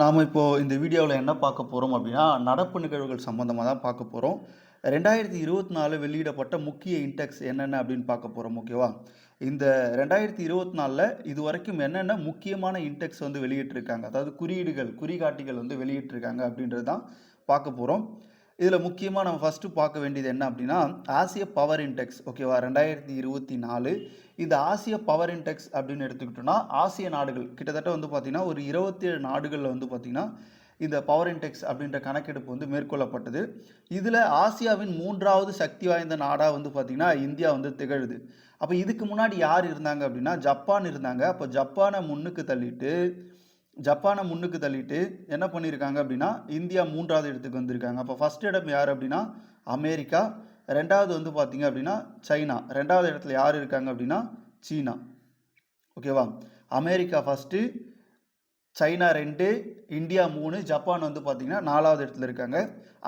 நாம் இப்போது இந்த வீடியோவில் என்ன பார்க்க போகிறோம் அப்படின்னா நடப்பு நிகழ்வுகள் சம்மந்தமாக தான் பார்க்க போகிறோம் ரெண்டாயிரத்தி இருபத்தி நாலு வெளியிடப்பட்ட முக்கிய இன்டெக்ஸ் என்னென்ன அப்படின்னு பார்க்க போகிறோம் ஓகேவா? இந்த ரெண்டாயிரத்தி இருபத்தி நாலில் இது வரைக்கும் என்னென்ன முக்கியமான இன்டெக்ஸ் வந்து வெளியிட்டிருக்காங்க? அதாவது குறியீடுகள் குறிகாட்டிகள் வந்து வெளியிட்டிருக்காங்க அப்படின்றது தான் பார்க்க போகிறோம் இதில் முக்கியமாக நம்ம ஃபஸ்ட்டு பார்க்க வேண்டியது என்ன அப்படின்னா ஆசிய பவர் இன்டெக்ஸ் ஓகேவா ரெண்டாயிரத்தி இருபத்தி நாலு. இந்த ஆசிய பவர் இன்டெக்ஸ் அப்படின்னு எடுத்துக்கிட்டோம்னா ஆசிய நாடுகள் கிட்டத்தட்ட வந்து பார்த்திங்கன்னா ஒரு இருபத்தேழு நாடுகளில் வந்து பார்த்திங்கன்னா இந்த பவர் இன்டெக்ஸ் அப்படின்ற கணக்கெடுப்பு வந்து மேற்கொள்ளப்பட்டது. இதில் ஆசியாவின் மூன்றாவது சக்தி வாய்ந்த நாடாக வந்து பார்த்திங்கன்னா இந்தியா வந்து திகழுது. அப்போ இதுக்கு முன்னாடி யார் இருந்தாங்க அப்படின்னா ஜப்பான் இருந்தாங்க. அப்போ ஜப்பானை முன்னுக்கு தள்ளிட்டு ஜப்பானை முன்னுக்கு தள்ளிட்டு என்ன பண்ணியிருக்காங்க அப்படின்னா இந்தியா மூன்றாவது இடத்துக்கு வந்திருக்காங்க. அப்போ ஃபஸ்ட் இடம் யார் அப்படின்னா அமெரிக்கா. ரெண்டாவது வந்து பார்த்தீங்க அப்படின்னா சைனா. ரெண்டாவது இடத்துல யார் இருக்காங்க அப்படின்னா சீனா. ஓகேவா அமெரிக்கா ஃபஸ்ட்டு சைனா ரெண்டு இந்தியா மூணு ஜப்பான் வந்து பார்த்திங்கன்னா நாலாவது இடத்துல இருக்காங்க.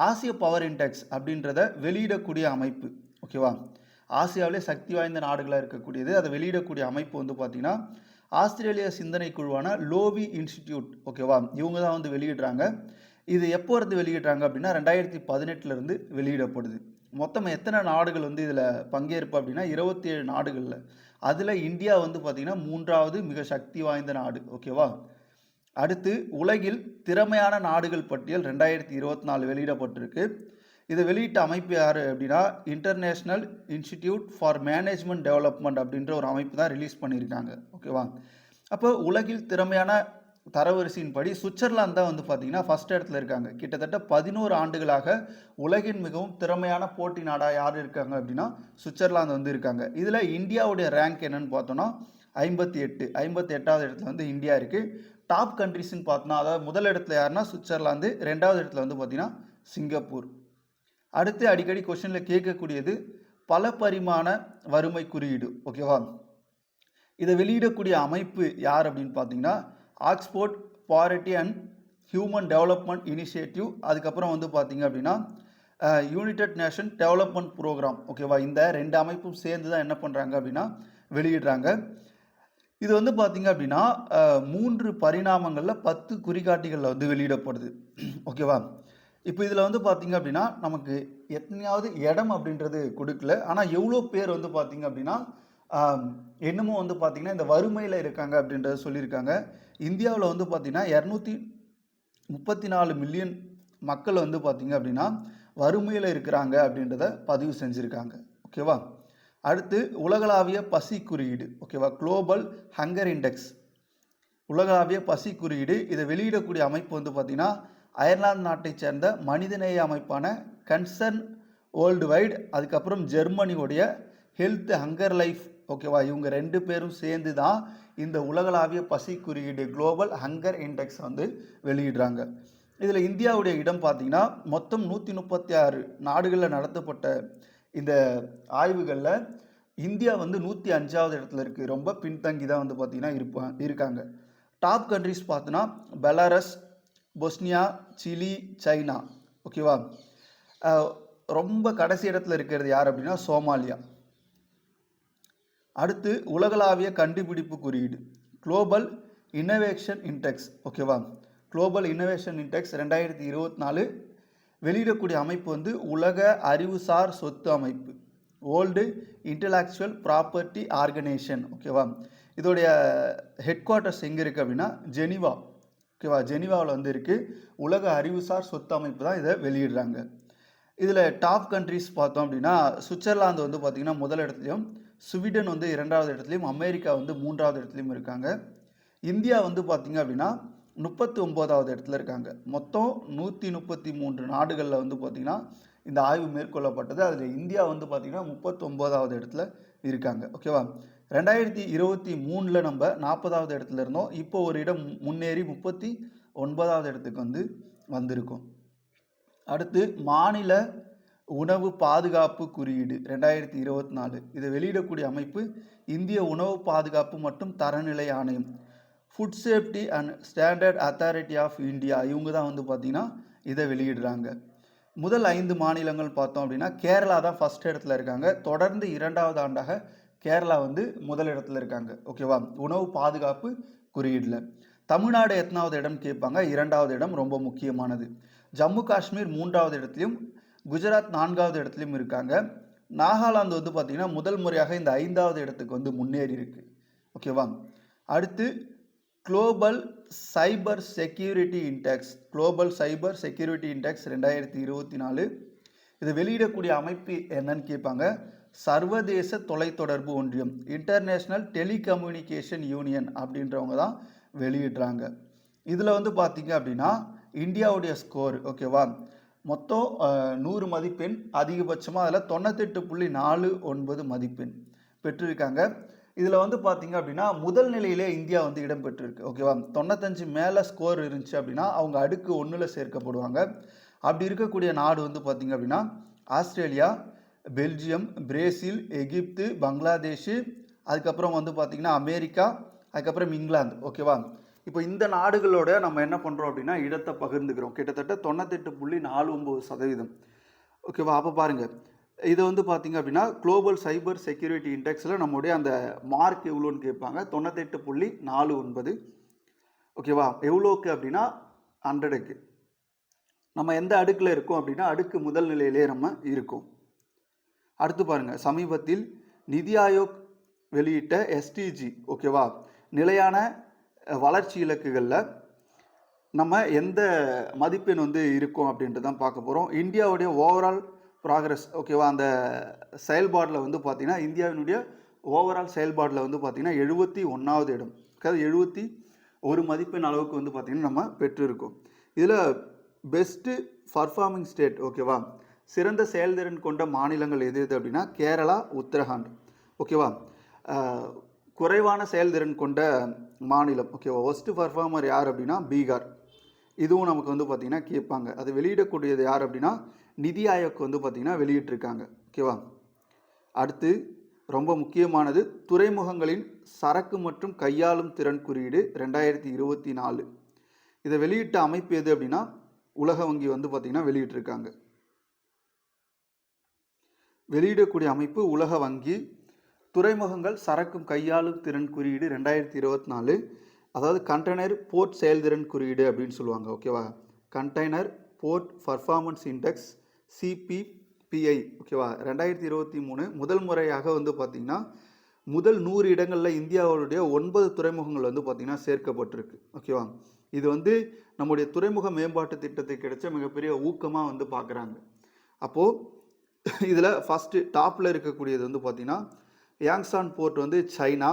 ஆசிய பவர் இண்டெக்ஸ் அப்படின்றத வெளியிடக்கூடிய அமைப்பு. ஓகேவா ஆசியாவிலே சக்தி வாய்ந்த நாடுகளாக இருக்கக்கூடியது. அதை வெளியிடக்கூடிய அமைப்பு வந்து பார்த்திங்கன்னா ஆஸ்திரேலிய சிந்தனை குழுவான லோவி இன்ஸ்டிடியூட் ஓகேவா? இவங்க தான் வந்து வெளியிடுறாங்க. இது எப்போ இருந்து வெளியிடுறாங்க அப்படின்னா ரெண்டாயிரத்தி பதினெட்டுலேருந்து வெளியிடப்படுது. மொத்தம் எத்தனை நாடுகள் வந்து இதில் பங்கேற்பு அப்படின்னா இருபத்தி ஏழு நாடுகளில். அதில் இந்தியா வந்து பார்த்திங்கன்னா மூன்றாவது மிக சக்தி வாய்ந்த நாடு ஓகேவா? அடுத்து உலகில் திறமையான நாடுகள் பட்டியல் ரெண்டாயிரத்தி இருபத்தி நாலு வெளியிடப்பட்டிருக்கு. இதை வெளியிட்ட அமைப்பு யார் அப்படின்னா international institute for management development அப்படின்ற ஒரு அமைப்பு தான் ரிலீஸ் பண்ணியிருக்காங்க. ஓகேவா அப்போ உலகில் திறமையான தரவரிசையின் படி சுவிட்சர்லாந்து தான் வந்து பார்த்தீங்கன்னா ஃபஸ்ட் இடத்துல இருக்காங்க. கிட்டத்தட்ட பதினோரு ஆண்டுகளாக உலகின் மிகவும் திறமையான போட்டி நாடாக யார் இருக்காங்க அப்படின்னா சுவிட்சர்லாந்து வந்து இருக்காங்க. இதில் இந்தியாவுடைய ரேங்க் என்னன்னு பார்த்தோன்னா ஐம்பத்தி எட்டு ஐம்பத்தி எட்டாவது இடத்துல வந்து இந்தியா இருக்குது டாப் கண்ட்ரிஸ்ன்னு பார்த்தோன்னா அதாவது முதல் இடத்துல யாருன்னா சுவிட்சர்லாந்து ரெண்டாவது இடத்துல வந்து பார்த்தீங்கன்னா சிங்கப்பூர். அடுத்து அடிக்கடி கொஷனில் கேட்கக்கூடியது பல பரிமாண வறுமை குறியீடு ஓகேவா இதை வெளியிடக்கூடிய அமைப்பு யார் அப்படின்னு பார்த்தீங்கன்னா Oxford poverty and human development initiative அதுக்கப்புறம் வந்து பார்த்தீங்க அப்படின்னா யுனைடெட் நேஷன் டெவலப்மெண்ட் ப்ரோக்ராம் ஓகேவா இந்த ரெண்டு அமைப்பும் சேர்ந்து தான் என்ன பண்ணுறாங்க அப்படின்னா வெளியிடுறாங்க. இது வந்து பார்த்தீங்க அப்படின்னா மூன்று பரிணாமங்களில் பத்து குறிகாட்டிகளில் வந்து வெளியிடப்படுது ஓகேவா இப்போ இதில் வந்து பார்த்தீங்க அப்படின்னா நமக்கு எத்தனையாவது இடம் அப்படின்றது கொடுக்கல. ஆனால் எவ்வளோ பேர் வந்து பார்த்தீங்க அப்படின்னா என்னமோ வந்து பார்த்தீங்கன்னா இந்த வறுமையில் இருக்காங்க அப்படின்றத சொல்லியிருக்காங்க. இந்தியாவில் வந்து பார்த்தீங்கன்னா இரநூத்தி முப்பத்தி நாலு மில்லியன் மக்கள் வந்து பார்த்தீங்க அப்படின்னா வறுமையில் இருக்கிறாங்க அப்படின்றத பதிவு செஞ்சுருக்காங்க. ஓகேவா? அடுத்து உலகளாவிய பசி குறியீடு. ஓகேவா? குளோபல் ஹங்கர் இண்டெக்ஸ் உலகளாவிய பசி குறியீடு. இதை வெளியிடக்கூடிய அமைப்பு வந்து பார்த்திங்கன்னா அயர்லாந்து நாட்டைச் சேர்ந்த மனிதநேய அமைப்பான கன்சர்ன் வேர்ல்டு வைடு அதுக்கப்புறம் ஜெர்மனியோடைய ஹெல்த் ஹங்கர் லைஃப். ஓகேவா? இவங்க ரெண்டு பேரும் சேர்ந்து தான் இந்த உலகளாவிய பசி குறியீடு குளோபல் ஹங்கர் இண்டெக்ஸ் வந்து வெளியிடுறாங்க. இதில் இந்தியாவுடைய இடம் பார்த்தீங்கன்னா மொத்தம் நூற்றி முப்பத்தி ஆறு நாடுகளில் நடத்தப்பட்ட இந்த ஆய்வுகளில் இந்தியா வந்து நூற்றி அஞ்சாவது இடத்துல இருக்குது ரொம்ப பின்தங்கி தான் வந்து பார்த்திங்கன்னா இருப்பாங்க இருக்காங்க. டாப் கண்ட்ரிஸ் பார்த்தோன்னா பெலாரஸ் பொஸ்னியா சிலி சைனா. ஓகேவா ரொம்ப கடைசி இடத்துல இருக்கிறது யார் அப்படின்னா சோமாலியா. அடுத்து உலகளாவிய கண்டுபிடிப்பு குறியீடு. குளோபல் இன்னோவேஷன் இன்டெக்ஸ் ஓகேவா குளோபல் இன்னோவேஷன் இன்டெக்ஸ் ரெண்டாயிரத்தி இருபத்தி நாலு. வெளியிடக்கூடிய அமைப்பு வந்து உலக அறிவுசார் சொத்து அமைப்பு. ஓல்டு இன்டலாக்சுவல் ப்ராப்பர்ட்டி ஆர்கனைசேஷன் ஓகேவா இதோடைய ஹெட் குவார்ட்டர்ஸ் எங்கே இருக்குது அப்படின்னா ஜெனிவா. ஓகேவா ஜெனிவாவில் வந்து இருக்குது உலக அறிவுசார் சொத்து அமைப்பு தான் இதை வெளியிடுறாங்க. இதில் டாப் கண்ட்ரிஸ் பார்த்தோம் அப்படின்னா சுவிட்சர்லாந்து வந்து பார்த்திங்கன்னா முதல் இடத்துலையும் ஸ்வீடன் வந்து இரண்டாவது இடத்துலையும் அமெரிக்கா வந்து மூன்றாவது இடத்துலையும் இருக்காங்க. இந்தியா வந்து பார்த்திங்க அப்படின்னா முப்பத்தி ஒம்போதாவது இடத்துல இருக்காங்க. மொத்தம் நூற்றி முப்பத்தி மூன்று நாடுகளில் வந்து பார்த்திங்கன்னா இந்த ஆய்வு மேற்கொள்ளப்பட்டது. அதில் இந்தியா வந்து பார்த்திங்கன்னா முப்பத்தொம்போதாவது இடத்துல இருக்காங்க. ஓகேவா ரெண்டாயிரத்தி இருபத்தி மூணில் நம்ம நாற்பதாவது இடத்துல இருந்தோம். இப்போ ஒரு இடம் முன்னேறி முப்பத்தி ஒன்பதாவது இடத்துக்கு வந்து வந்திருக்கோம். அடுத்து மாநில உணவு பாதுகாப்பு குறியீடு ரெண்டாயிரத்தி இருபத்தி நாலு. இதை வெளியிடக்கூடிய அமைப்பு இந்திய உணவு பாதுகாப்பு மற்றும் தரநிலை ஆணையம். Food safety and standard authority of India இவங்க தான் வந்து பார்த்திங்கன்னா இதை வெளியிடுறாங்க. முதல் ஐந்து மாநிலங்கள் பார்த்தோம் அப்படின்னா கேரளா தான் ஃபஸ்ட் இடத்துல இருக்காங்க. தொடர்ந்து இரண்டாவது ஆண்டாக கேரளா வந்து முதல் இடத்துல இருக்காங்க. ஓகேவா உணவு பாதுகாப்பு குறியீடில். தமிழ்நாடு எத்தனாவது இடம் கேட்பாங்க? இரண்டாவது இடம் ரொம்ப முக்கியமானது. ஜம்மு காஷ்மீர் மூன்றாவது இடத்துலையும் குஜராத் நான்காவது இடத்துலையும் இருக்காங்க. நாகாலாந்து வந்து பார்த்திங்கன்னா முதல் முறையாக இந்த ஐந்தாவது இடத்துக்கு வந்து முன்னேறி இருக்கு. ஓகேவா அடுத்து global cyber security index. Global cyber security index ரெண்டாயிரத்தி இருபத்தி நாலு. இது வெளியிடக்கூடிய அமைப்பு என்னன்னு கேட்பாங்க? சர்வதேச தொலைத்தொடர்பு ஒன்றியம் இன்டர்நேஷ்னல் டெலிகம்யூனிகேஷன் யூனியன் அப்படின்றவங்க தான் வெளியிடுறாங்க. இதில் வந்து பார்த்தீங்க அப்படின்னா இந்தியாவுடைய ஸ்கோர் ஓகேவா மொத்தம் நூறு மதிப்பெண் அதிகபட்சமாக அதில் தொண்ணூத்தெட்டு புள்ளி நாலு ஒன்பது மதிப்பெண் பெற்றிருக்காங்க. இதில் வந்து பார்த்தீங்க அப்படின்னா முதல் நிலையிலே இந்தியா வந்து இடம் பெற்றிருக்கு ஓகேவா தொண்ணூத்தஞ்சு மேலே ஸ்கோர் இருந்துச்சு அப்படின்னா அவங்க அடுக்கு ஒன்றில் சேர்க்கப்படுவாங்க. அப்படி இருக்கக்கூடிய நாடு வந்து பார்த்தீங்க அப்படின்னா Australia Belgium Brazil Egypt Bangladesh அதுக்கப்புறம் வந்து பார்த்திங்கன்னா அமெரிக்கா அதுக்கப்புறம் இங்கிலாந்து. ஓகேவா? இப்போ இந்த நாடுகளோட நம்ம என்ன பண்ணுறோம் அப்படின்னா இடத்தை பகிர்ந்துக்கிறோம். கிட்டத்தட்ட தொண்ணூத்தெட்டு புள்ளி நாலு ஒம்பது சதவீதம். ஓகேவா? அப்போ பாருங்கள் இது வந்து பார்த்திங்க அப்படின்னா குளோபல் சைபர் செக்யூரிட்டி இண்டெக்ஸில் நம்மளுடைய அந்த மார்க் எவ்வளோன்னு கேட்பாங்க. தொண்ணூத்தெட்டு புள்ளி நாலு ஒன்பது. ஓகேவா? எவ்வளோக்கு அப்படின்னா ஹண்ட்ரடுக்கு நம்ம எந்த அடுக்கில் இருக்கோம் அப்படின்னா அடுக்கு முதல் நிலையிலே நம்ம இருக்கோம். அடுத்து பாருங்கள் சமீபத்தில் நிதி ஆயோக் வெளியிட்ட எஸ்டிஜி ஓகேவா நிலையான வளர்ச்சி இலக்குகளில் நம்ம எந்த மதிப்பெண் வந்து இருக்கும் அப்படின்ட்டு தான் பார்க்க போகிறோம் இந்தியாவுடைய ஓவரால் ப்ராக்ரஸ் ஓகேவா அந்த செயல்பாடில் வந்து பார்த்திங்கன்னா இந்தியாவினுடைய ஓவரால் செயல்பாடில் வந்து பார்த்திங்கன்னா எழுபத்தி ஒன்றாவது இடம் அதாவது எழுபத்தி ஒரு மதிப்பெண் அளவுக்கு வந்து பார்த்திங்கன்னா நம்ம பெற்றிருக்கோம். இதில் பெஸ்ட்டு பர்ஃபார்மிங் ஸ்டேட் ஓகேவா சிறந்த செயல்திறன் கொண்ட மாநிலங்கள் எது எது அப்படின்னா கேரளா உத்தரகாண்ட். ஓகேவா? குறைவான செயல்திறன் கொண்ட மாநிலம். ஓகேவா? ஒஸ்ட் பர்ஃபார்மர் யார் அப்படின்னா பீகார். இதுவும் நமக்கு வந்து பார்த்திங்கன்னா கேட்பாங்க. அது வெளியிடக்கூடியது யார் அப்படின்னா நிதி ஆயோக் வந்து பார்த்திங்கன்னா வெளியிட்டிருக்காங்க. ஓகேவா? அடுத்து ரொம்ப முக்கியமானது துறைமுகங்களின் சரக்கு மற்றும் கையாளும் திறன் குறியீடு ரெண்டாயிரத்தி இருபத்தி நாலு. இதை வெளியிட்ட அமைப்பு எது அப்படின்னா உலக வங்கி வந்து பார்த்திங்கன்னா வெளியிட்டிருக்காங்க. வெளியிடக்கூடிய அமைப்பு உலக வங்கி. துறைமுகங்கள் சரக்கும் கையாளும் திறன் குறியீடு ரெண்டாயிரத்தி இருபத்தி நாலு. அதாவது கண்டெய்னர் போர்ட் செயல்திறன் குறியீடு அப்படின்னு சொல்லுவாங்க ஓகேவா container port performance index CPPI ஓகேவா ரெண்டாயிரத்தி இருபத்தி மூணு முதல் முறையாக வந்து பார்த்திங்கன்னா முதல் நூறு இடங்களில் இந்தியாவுடைய ஒன்பது துறைமுகங்கள் வந்து பார்த்திங்கன்னா சேர்க்கப்பட்டிருக்கு ஓகேவா இது வந்து நம்முடைய துறைமுக மேம்பாட்டு திட்டத்தை கிடைச்ச மிகப்பெரிய ஊக்கமாக வந்து பார்க்குறாங்க அப்போது இதில் ஃபஸ்ட்டு டாப்பில் இருக்கக்கூடியது வந்து பார்த்திங்கன்னா யாங்ஸான் போர்ட் வந்து சைனா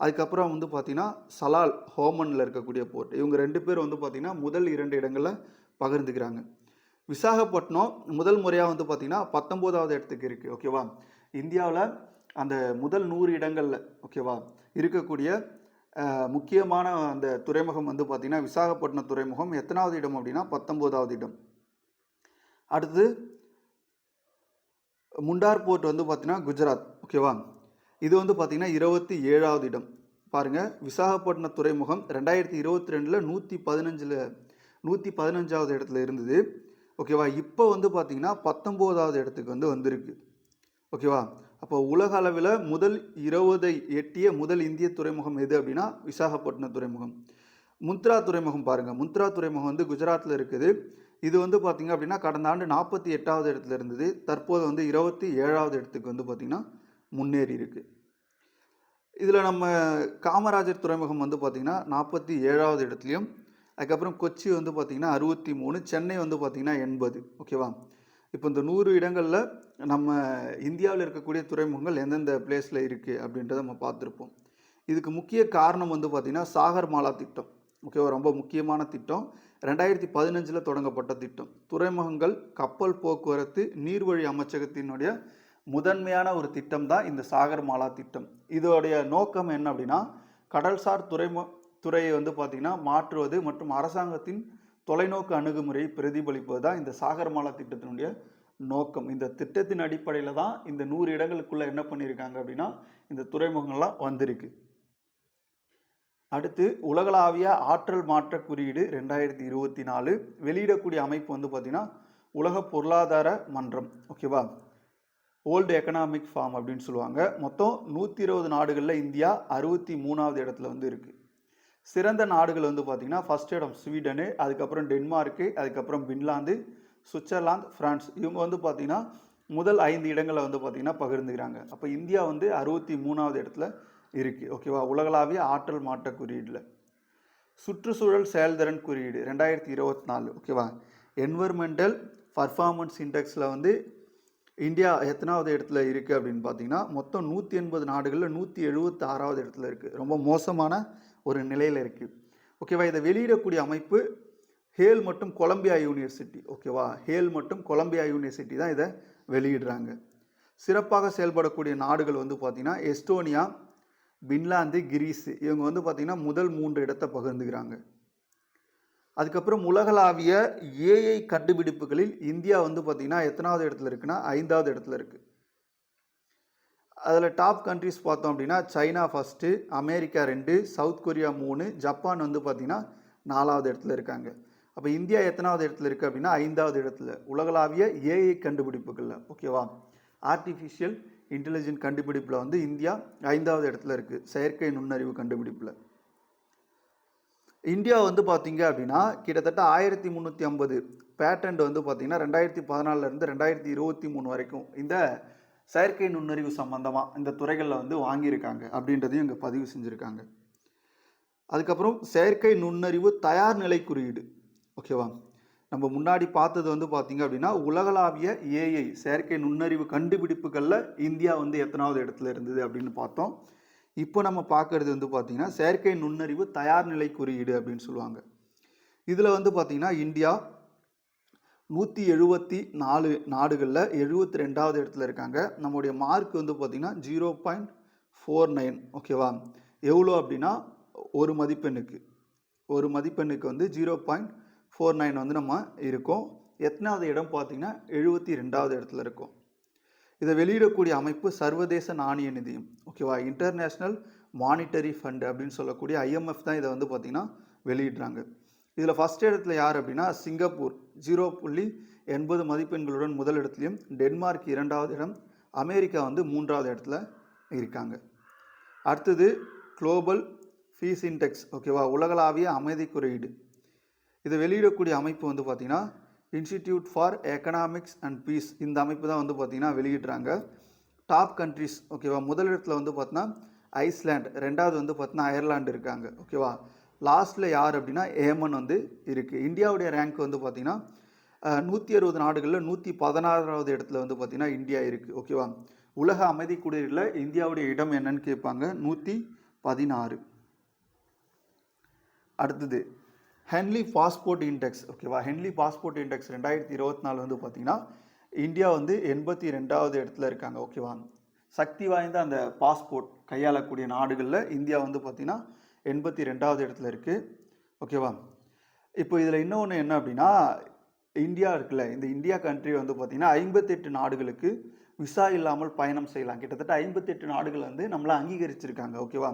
அதுக்கப்புறம் வந்து பார்த்திங்கன்னா சலால் ஹோமனில் இருக்கக்கூடிய போர்ட் இவங்க ரெண்டு பேர் வந்து பார்த்திங்கன்னா முதல் இரண்டு இடங்களில் பகிர்ந்துக்கிறாங்க. விசாகப்பட்டினம் முதல் முறையாக வந்து பார்த்திங்கன்னா பத்தொம்போதாவது இடத்துக்கு இருக்குது ஓகேவா இந்தியாவில் அந்த முதல் நூறு இடங்களில் ஓகேவா இருக்கக்கூடிய முக்கியமான அந்த துறைமுகம் வந்து பார்த்திங்கன்னா விசாகப்பட்டினம் துறைமுகம். எத்தனாவது இடம் அப்படின்னா பத்தொம்போதாவது இடம். அடுத்து முண்டார் போர்ட் வந்து பார்த்தீங்கன்னா குஜராத் ஓகேவா இது வந்து பார்த்திங்கன்னா இருபத்தி ஏழாவது இடம். பாருங்கள் விசாகப்பட்டினம் துறைமுகம் ரெண்டாயிரத்தி இருபத்தி ரெண்டில் நூற்றி பதினஞ்சில் நூற்றி பதினஞ்சாவது இடத்துல இருந்தது. ஓகேவா இப்போ வந்து பார்த்திங்கன்னா பத்தொம்போதாவது இடத்துக்கு வந்து வந்திருக்கு. ஓகேவா அப்போ உலக அளவில் முதல் இருபதை எட்டிய முதல் இந்திய துறைமுகம் எது அப்படின்னா விசாகப்பட்டினம் துறைமுகம். முந்த்ரா துறைமுகம் பாருங்கள் முந்த்ரா துறைமுகம் வந்து குஜராத்தில் இருக்குது. இது வந்து பார்த்திங்க அப்படின்னா கடந்த ஆண்டு நாற்பத்தி எட்டாவது இடத்துல இருந்தது. தற்போது வந்து இருபத்தி ஏழாவது இடத்துக்கு வந்து பார்த்திங்கன்னா முன்னேறி இருக்குது இதில் நம்ம காமராஜர் துறைமுகம் வந்து பார்த்திங்கன்னா நாற்பத்தி ஏழாவது இடத்துலையும் அதுக்கப்புறம் கொச்சி வந்து பார்த்திங்கன்னா அறுபத்தி மூணு சென்னை வந்து பார்த்திங்கன்னா எண்பது. ஓகேவா இப்போ இந்த நூறு இடங்களில் நம்ம இந்தியாவில் இருக்கக்கூடிய துறைமுகங்கள் எந்தெந்த பிளேஸில் இருக்குது அப்படின்றத நம்ம பார்த்துருப்போம். இதுக்கு முக்கிய காரணம் வந்து பார்த்திங்கன்னா சாகர் மாலா திட்டம். ஓகேவா ரொம்ப முக்கியமான திட்டம். ரெண்டாயிரத்தி பதினஞ்சில் தொடங்கப்பட்ட திட்டம். துறைமுகங்கள் கப்பல் போக்குவரத்து நீர்வழி அமைச்சகத்தினுடைய முதன்மையான ஒரு திட்டம் தான் இந்த சாகர் மாலா திட்டம். இதோடைய நோக்கம் என்ன அப்படின்னா கடல்சார் துறைமு துறையை வந்து பார்த்திங்கன்னா மாற்றுவது மற்றும் அரசாங்கத்தின் தொலைநோக்கு அணுகுமுறையை பிரதிபலிப்பது தான் இந்த சாகர்மாலா திட்டத்தினுடைய நோக்கம். இந்த திட்டத்தின் அடிப்படையில் தான் இந்த நூறு இடங்களுக்குள்ளே என்ன பண்ணியிருக்காங்க அப்படின்னா இந்த துறைமுகங்கள்லாம் வந்திருக்கு. அடுத்து உலகளாவிய ஆற்றல் மாற்ற குறியீடு ரெண்டாயிரத்தி இருபத்தி நாலு. வெளியிடக்கூடிய அமைப்பு வந்து பார்த்திங்கன்னா உலக பொருளாதார மன்றம் ஓகேவா ஓல்டு எக்கனாமிக் ஃபார்ம் அப்படின்னு சொல்லுவாங்க. மொத்தம் நூற்றி இருபது நாடுகளில் இந்தியா அறுபத்தி மூணாவது இடத்துல வந்து இருக்குது சிறந்த நாடுகள் வந்து பார்த்திங்கன்னா ஃபர்ஸ்ட் இடம் ஸ்வீடனு அதுக்கப்புறம் டென்மார்க்கு அதுக்கப்புறம் பின்லாந்து சுவிட்சர்லாந்து ஃப்ரான்ஸ் இவங்க வந்து பார்த்திங்கன்னா முதல் ஐந்து இடங்களை வந்து பார்த்திங்கன்னா பகிர்ந்துக்கிறாங்க. அப்போ இந்தியா வந்து அறுபத்தி மூணாவது இடத்துல இருக்குது ஓகேவா உலகளாவிய ஆற்றல் மாற்ற குறியீடில். சுற்றுச்சூழல் செயல்திறன் குறியீடு ரெண்டாயிரத்தி இருபத்தி நாலு. ஓகேவா என்வரன்மெண்டல் பர்ஃபார்மன்ஸ் இண்டெக்ஸில் வந்து இந்தியா எத்தனாவது இடத்துல இருக்குது அப்படின்னு பார்த்தீங்கன்னா மொத்தம் நூற்றி எண்பது நாடுகளில் நூற்றி எழுபத்தி ஆறாவது இடத்துல இருக்குது ரொம்ப மோசமான ஒரு நிலையில் இருக்குது ஓகேவா இதை வெளியிடக்கூடிய அமைப்பு ஹேல் மற்றும் கொலம்பியா யூனிவர்சிட்டி ஓகேவா ஹேல் மற்றும் கொலம்பியா யூனிவர்சிட்டி தான் இதை வெளியிடுறாங்க. சிறப்பாக செயல்படக்கூடிய நாடுகள் வந்து பார்த்திங்கன்னா எஸ்டோனியா பின்லாந்து கிரீஸ் இவங்க வந்து பார்த்திங்கன்னா முதல் மூன்று இடத்தை பகிர்ந்துக்கிறாங்க. அதுக்கப்புறம் உலகளாவிய ஏஐ கண்டுபிடிப்புகளில் இந்தியா வந்து பார்த்திங்கன்னா எத்தனாவது இடத்துல இருக்குன்னா ஐந்தாவது இடத்துல இருக்குது அதில் டாப் கண்ட்ரிஸ் பார்த்தோம் அப்படின்னா சைனா ஃபஸ்ட்டு அமெரிக்கா ரெண்டு சவுத் கொரியா மூணு ஜப்பான் வந்து பார்த்திங்கன்னா நாலாவது இடத்துல இருக்காங்க. அப்போ இந்தியா எத்தனாவது இடத்துல இருக்குது அப்படின்னா ஐந்தாவது இடத்துல. உலகளாவிய ஏஐ கண்டுபிடிப்புகளில். ஓகேவா ஆர்டிஃபிஷியல் இன்டெலிஜென்ட் கண்டுபிடிப்பில் வந்து இந்தியா ஐந்தாவது இடத்துல இருக்குது செயற்கை நுண்ணறிவு கண்டுபிடிப்பில். இந்தியா வந்து பார்த்தீங்க அப்படின்னா கிட்டத்தட்ட ஆயிரத்தி முந்நூற்றி ஐம்பது பேட்டன்ட் வந்து பார்த்திங்கன்னா ரெண்டாயிரத்தி பதினாலருந்து ரெண்டாயிரத்தி இருபத்தி மூணு வரைக்கும் இந்த செயற்கை நுண்ணறிவு சம்மந்தமாக இந்த துறைகளில் வந்து வாங்கியிருக்காங்க அப்படின்றதையும் இங்கே பதிவு செஞ்சுருக்காங்க. அதுக்கப்புறம் செயற்கை நுண்ணறிவு தயார் நிலை குறியீடு. ஓகேவா? நம்ம முன்னாடி பார்த்தது வந்து பார்த்தீங்க அப்படின்னா உலகளாவிய ஏஐ செயற்கை நுண்ணறிவு கண்டுபிடிப்புகளில் இந்தியா வந்து எத்தனாவது இடத்துல இருந்தது அப்படின்னு பார்த்தோம். இப்போ நம்ம பார்க்குறது வந்து பார்த்திங்கன்னா செயற்கை நுண்ணறிவு தயார் நிலை குறியீடு அப்படின்னு சொல்லுவாங்க. இதில் வந்து பார்த்திங்கன்னா இந்தியா நூற்றி எழுபத்தி நாலு நாடுகளில் எழுபத்தி ரெண்டாவது இடத்துல இருக்காங்க. நம்முடைய மார்க் வந்து பார்த்திங்கன்னா ஜீரோ பாயிண்ட் ஃபோர் நைன் ஓகேவா எவ்வளோ அப்படின்னா ஒரு மதிப்பெண்ணுக்கு. ஒரு மதிப்பெண்ணுக்கு வந்து ஜீரோ பாயிண்ட் ஃபோர் நைன் வந்து நம்ம இருக்கோம். எத்தனாவது இடம் பார்த்திங்கன்னா எழுபத்தி ரெண்டாவது இடத்துல இருக்கும். இதை வெளியிடக்கூடிய அமைப்பு சர்வதேச நாணய நிதியம் ஓகேவா இன்டர்நேஷ்னல் மானிட்டரி ஃபண்ட் அப்படின்னு சொல்லக்கூடிய ஐஎம்எஃப் தான் இதை வந்து பார்த்திங்கன்னா வெளியிடுறாங்க. இதில் ஃபஸ்ட் இடத்துல யார் அப்படின்னா சிங்கப்பூர். ஜீரோ புள்ளி எண்பது மதிப்பெண்களுடன் முதல் இடத்துலையும் டென்மார்க் இரண்டாவது இடம் அமெரிக்கா வந்து மூன்றாவது இடத்துல இருக்காங்க. அடுத்தது குளோபல் ஃபீஸ் இன்டெக்ஸ் ஓகேவா உலகளாவிய அமைதி குறியீடு. இதை வெளியிடக்கூடிய அமைப்பு வந்து பார்த்திங்கன்னா institute for economics and peace இந்த அமைப்பு தான் வந்து பார்த்திங்கன்னா வெளியிடுறாங்க. டாப் கண்ட்ரிஸ் ஓகேவா முதலிடத்தில் வந்து பார்த்தீங்கன்னா ஐஸ்லாண்ட் ரெண்டாவது வந்து பார்த்தீங்கன்னா அயர்லாண்டு இருக்காங்க ஓகேவா லாஸ்ட்டில் யார் அப்படின்னா ஏமன் வந்து இருக்குது இந்தியாவுடைய ரேங்க் வந்து பார்த்திங்கன்னா நூற்றி அறுபது நாடுகளில் நூற்றி பதினாறாவது இடத்துல வந்து பார்த்திங்கன்னா இந்தியா இருக்குது ஓகேவா உலக அமைதி குடியரில் இந்தியாவுடைய இடம் என்னன்னு கேட்பாங்க. நூற்றி பதினாறு. அடுத்தது ஹென்லி பாஸ்போர்ட் இண்டெக்ஸ் ஓகேவா ஹென்லி பாஸ்போர்ட் இண்டெக்ஸ் ரெண்டாயிரத்தி இருபத்தி நாலு வந்து பார்த்திங்கன்னா இந்தியா வந்து எண்பத்தி ரெண்டாவது இடத்துல இருக்காங்க ஓகேவா சக்தி வாய்ந்த அந்த பாஸ்போர்ட் கையாளக்கூடிய நாடுகளில் இந்தியா வந்து பார்த்திங்கன்னா எண்பத்தி ரெண்டாவது இடத்துல இருக்குது ஓகேவா இப்போ இதில் இன்னொன்று என்ன அப்படின்னா இந்தியா இருக்குல்ல இந்த இந்தியா கண்ட்ரி வந்து பார்த்திங்கன்னா ஐம்பத்தெட்டு நாடுகளுக்கு விசா இல்லாமல் பயணம் செய்யலாம். கிட்டத்தட்ட ஐம்பத்தெட்டு நாடுகள் வந்து நம்மளை அங்கீகரிச்சிருக்காங்க ஓகேவா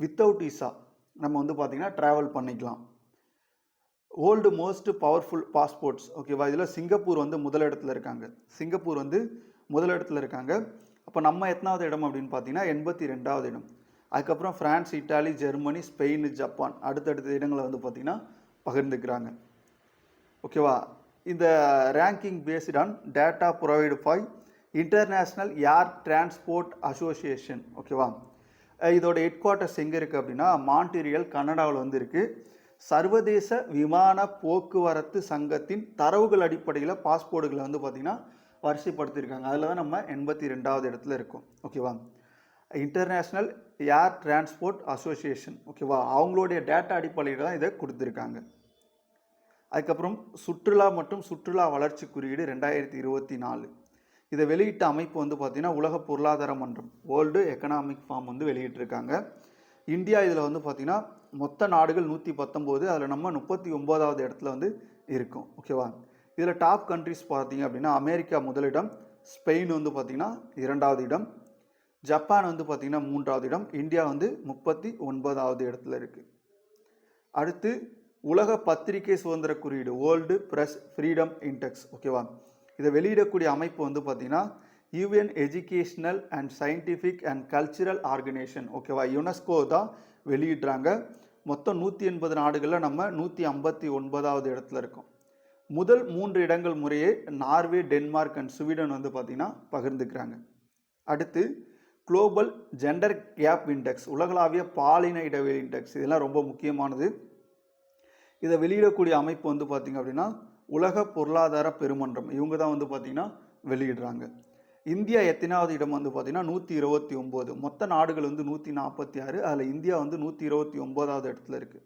வித்தவுட் விசா நம்ம வந்து பார்த்திங்கன்னா ட்ராவல் பண்ணிக்கலாம். World's most powerful passports. ஓகேவா இதில் சிங்கப்பூர் வந்து முதலிடத்தில் இருக்காங்க. சிங்கப்பூர் வந்து முதலிடத்தில் இருக்காங்க. அப்போ நம்ம எத்தனாவது இடம் அப்படின்னு பார்த்தீங்கன்னா எண்பத்தி ரெண்டாவது இடம். அதுக்கப்புறம் France Italy Germany Spain Japan. அடுத்தடுத்த இடங்களை வந்து பார்த்திங்கன்னா பகிர்ந்துக்கிறாங்க. ஓகேவா இந்த ranking based on data provided by international air transport association ஓகேவா இதோட ஹெட் குவார்ட்டர்ஸ் எங்கே இருக்குது அப்படின்னா மாண்டீரியல் கனடாவில் வந்து இருக்குது சர்வதேச விமான போக்குவரத்து சங்கத்தின் தரவுகள் அடிப்படையில் பாஸ்போர்டுகளை வந்து பார்த்திங்கன்னா வரிசைப்படுத்தியிருக்காங்க. அதில் தான் நம்ம எண்பத்தி ரெண்டாவது இடத்துல இருக்கோம். ஓகேவா இன்டர்நேஷ்னல் ஏர் டிரான்ஸ்போர்ட் அசோசியேஷன் ஓகேவா அவங்களுடைய டேட்டா அடிப்படையில் தான் இதை கொடுத்துருக்காங்க. அதுக்கப்புறம் சுற்றுலா மற்றும் சுற்றுலா வளர்ச்சி குறியீடு ரெண்டாயிரத்தி இருபத்தி நாலு. இதை வெளியிட்ட அமைப்பு வந்து பார்த்திங்கன்னா உலக பொருளாதார மன்றம் வேர்ல்டு எக்கனாமிக் ஃபார்ம் வந்து வெளியிட்டிருக்காங்க. இந்தியா இதில் வந்து பார்த்திங்கன்னா மொத்த நாடுகள் நூற்றி பத்தொம்போது அதில் நம்ம முப்பத்தி ஒம்போதாவது இடத்துல வந்து இருக்கும். ஓகேவா இதில் டாப் கண்ட்ரிஸ் பார்த்தீங்க அப்படின்னா அமெரிக்கா முதலிடம் ஸ்பெயின் வந்து பார்த்திங்கன்னா இரண்டாவது இடம் ஜப்பான் வந்து பார்த்திங்கன்னா மூன்றாவது இடம் இந்தியா வந்து முப்பத்தி ஒன்பதாவது இடத்துல இருக்குது அடுத்து உலக பத்திரிகை சுதந்திர குறியீடு வேர்ல்டு ப்ரெஸ் ஃப்ரீடம் இன்டெக்ஸ் ஓகேவா இதை வெளியிடக்கூடிய அமைப்பு வந்து பார்த்திங்கன்னா UN educational and scientific and cultural organisation ஓகேவா யுனெஸ்கோ தான் வெளியிடுறாங்க. மொத்தம் நூற்றி எண்பது நாடுகளில் நம்ம நூற்றி ஐம்பத்தி ஒன்பதாவது இடத்துல இருக்கோம். முதல் மூன்று இடங்கள் முறையே நார்வே டென்மார்க் அண்ட் ஸ்வீடன் வந்து பார்த்திங்கன்னா பகிர்ந்துக்கிறாங்க. அடுத்து குளோபல் ஜெண்டர் கேப் இண்டெக்ஸ் உலகளாவிய பாலின இடைவெளி இண்டெக்ஸ் இதெல்லாம் ரொம்ப முக்கியமானது. இதை வெளியிடக்கூடிய அமைப்பு வந்து பார்த்திங்க அப்படின்னா உலக பொருளாதார பெருமன்றம் இவங்க தான் வந்து பார்த்திங்கன்னா வெளியிடுறாங்க. இந்தியா எத்தனாவது இடம் வந்து பார்த்திங்கன்னா நூற்றி இருபத்தி ஒம்பது மொத்த நாடுகள் வந்து நூற்றி நாற்பத்தி ஆறு. அதில் இந்தியா வந்து நூற்றி இருபத்தி ஒம்போதாவது இடத்துல இருக்குது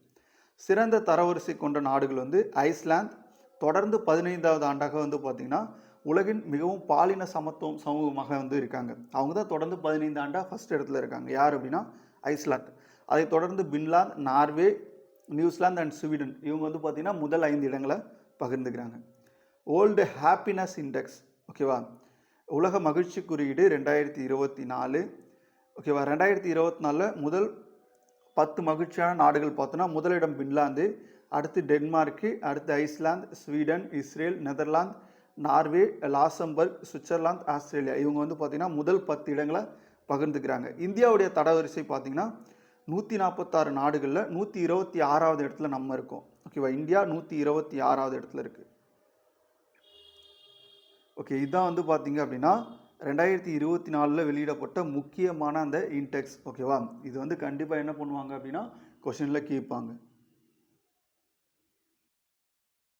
சிறந்த தரவரிசை கொண்ட நாடுகள் வந்து ஐஸ்லாந்து. தொடர்ந்து பதினைந்தாவது ஆண்டாக வந்து பார்த்திங்கன்னா உலகின் மிகவும் பாலின சமத்துவம் சமூகமாக வந்து இருக்காங்க. அவங்க தான் தொடர்ந்து பதினைந்து ஆண்டாக ஃபஸ்ட் இடத்துல இருக்காங்க. யார் அப்படின்னா ஐஸ்லாந்து. அதை தொடர்ந்து Finland Norway New Zealand and Sweden. இவங்க வந்து பார்த்திங்கன்னா முதல் ஐந்து இடங்களை பகிர்ந்துக்கிறாங்க. ஓல்டு ஹாப்பினஸ் இண்டெக்ஸ் ஓகேவா உலக மகிழ்ச்சி குறியீடு ரெண்டாயிரத்தி இருபத்தி நாலு. ஓகேவா ரெண்டாயிரத்தி இருபத்தி நாலில் முதல் பத்து மகிழ்ச்சியான நாடுகள் பார்த்தோன்னா முதலிடம் பின்லாந்து அடுத்து டென்மார்க்கு அடுத்து Iceland Sweden Israel Netherlands Norway Luxembourg Switzerland Australia. இவங்க வந்து பார்த்திங்கன்னா முதல் பத்து இடங்களை பகிர்ந்துக்கிறாங்க. இந்தியாவுடைய தடவரிசை பார்த்திங்கன்னா நூற்றி நாற்பத்தாறு நாடுகளில் நூற்றி இருபத்தி ஆறாவது இடத்துல நம்ம இருக்கோம். ஓகேவா இந்தியா நூற்றி இருபத்தி ஆறாவது இடத்துல இருக்குது ஓகே இதுதான் வந்து பார்த்தீங்க அப்படின்னா ரெண்டாயிரத்தி இருபத்தி நாலில் வெளியிடப்பட்ட முக்கியமான அந்த இன்டெக்ஸ் ஓகேவா இது வந்து கண்டிப்பாக என்ன பண்ணுவாங்க அப்படின்னா கொஷினில் கேட்பாங்க.